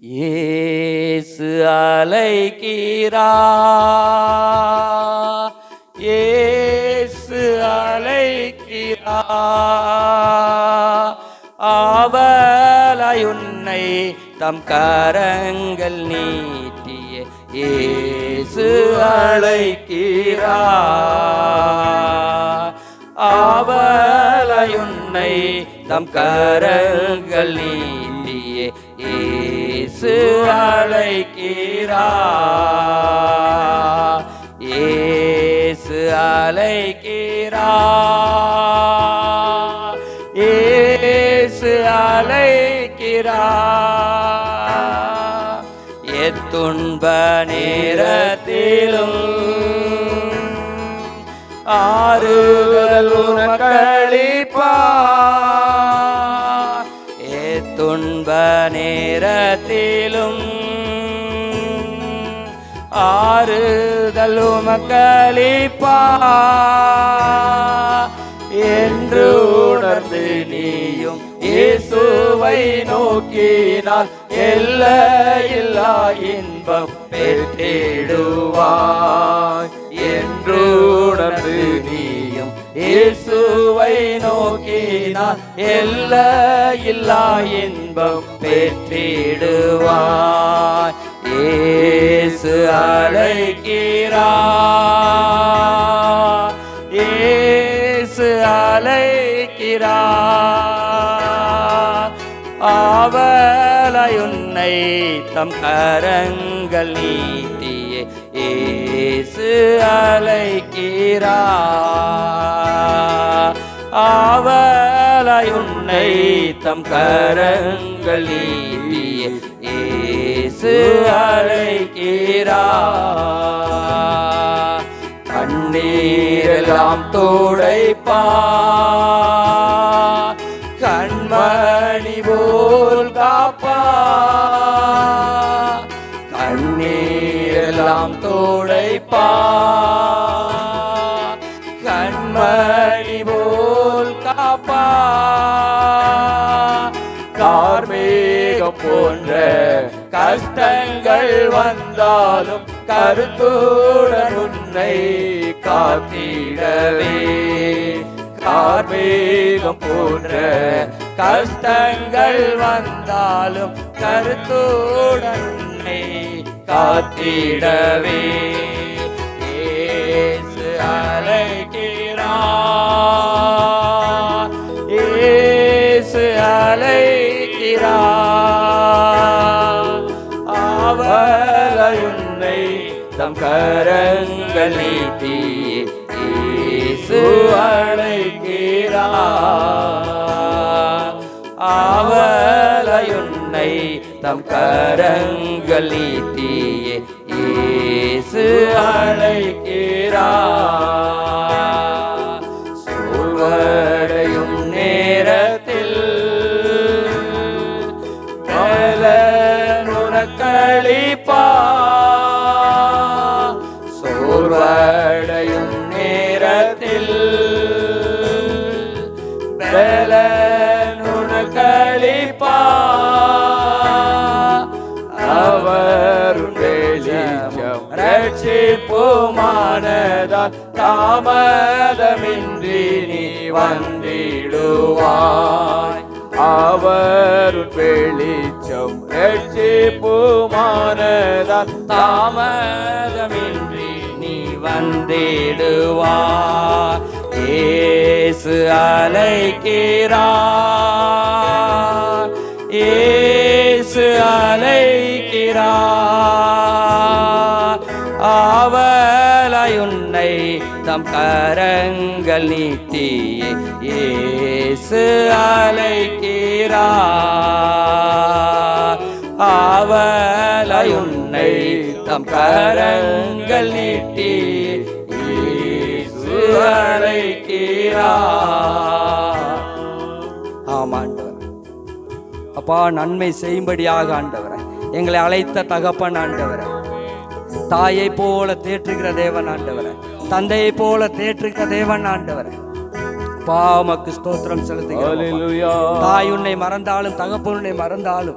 இயேசு அலைக்கிறா இயேசு அலைக்கிறா அவளை தம் கரங்கள் நீட்டிய இயேசு அழைக்கிறா அவளை தம் கரங்கள் நீட்டிய இயேசு அழைக்கிறா இயேசு அழைக்கிறா இயேசு அழைக்கிறா எத்துன்ப நேரத்திலும் ஆறுதல் உனக்களிப்பா நேரத்திலும் ஆறுதல் மக்களிப்பா என்று உணர்ந்து நீயும் இயேசுவை நோக்கினால் எல்லையில்லா இன்பம் பெற்றிடுவாய் என்று உணர்ந்து நீ இயேசுவை நோக்கினால் இல்லா இன்பம் பெற்றிடுவாய். இயேசு அழைக்கிறா இயேசு அழைக்கிறா அவளை உன்னை தம் கரங்கள் நீட்டியே. இயேசு அழைக்கிறா ஆவலாய் உன்னை தம் கரங்கள் நீட்டிய இயேசு அழைக்கிறார் கண்ணீரெல்லாம் தோடைப்பா போன்ற கஷ்டங்கள் வந்தாலும் கருத்துடன் உன்னை காத்திடவே. கார்மேகம் போன்ற கஷ்டங்கள் வந்தாலும் கருத்துடன் உன்னை காத்திடவே. இயேசு அழைக்கிறார். இயேசு அழைக்கிறார். தம் கரங்கள் நீட்டி இயேசு அழைக்கிறார். அவளை தம் கரங்கள் நீட்டியே ஏ சோர்வடையும் நேரத்தில் பலன் உனக்களிப்பா. அவர் வெளிச்சம் ரட்சிப்புமானதால் தாமதமின்றி நீ வந்திடுவாய். அவர் வெளிச்சம் ரட்சிப்புமானதால் தாமதமின்றி வந்திடுவாய் ஏசு அலைக்கிறார் ஏசு அலைக்கிறார் அவளை உன்னை தம் கரங்கள் நீட்டியே ஏசு அலைக்கிறார் அவளை உன்னை தம் கரங்கள் நீட்டி ஆமாண்டவர் அப்பா நன்மை செய்யும்படியாக ஆண்டவரை. எங்களை அழைத்த தகப்பன் ஆண்டவரை. தாயை போல தேற்றுகிற தேவன் ஆண்டவரை. தந்தையை போல தேற்றுகிற தேவன் ஆண்டவரை. பாமக்கு ஸ்தோத்திரம் செலுத்துகிறோம். தாய் உன்னை மறந்தாலும் தகப்பன் உன்னை மறந்தாலும்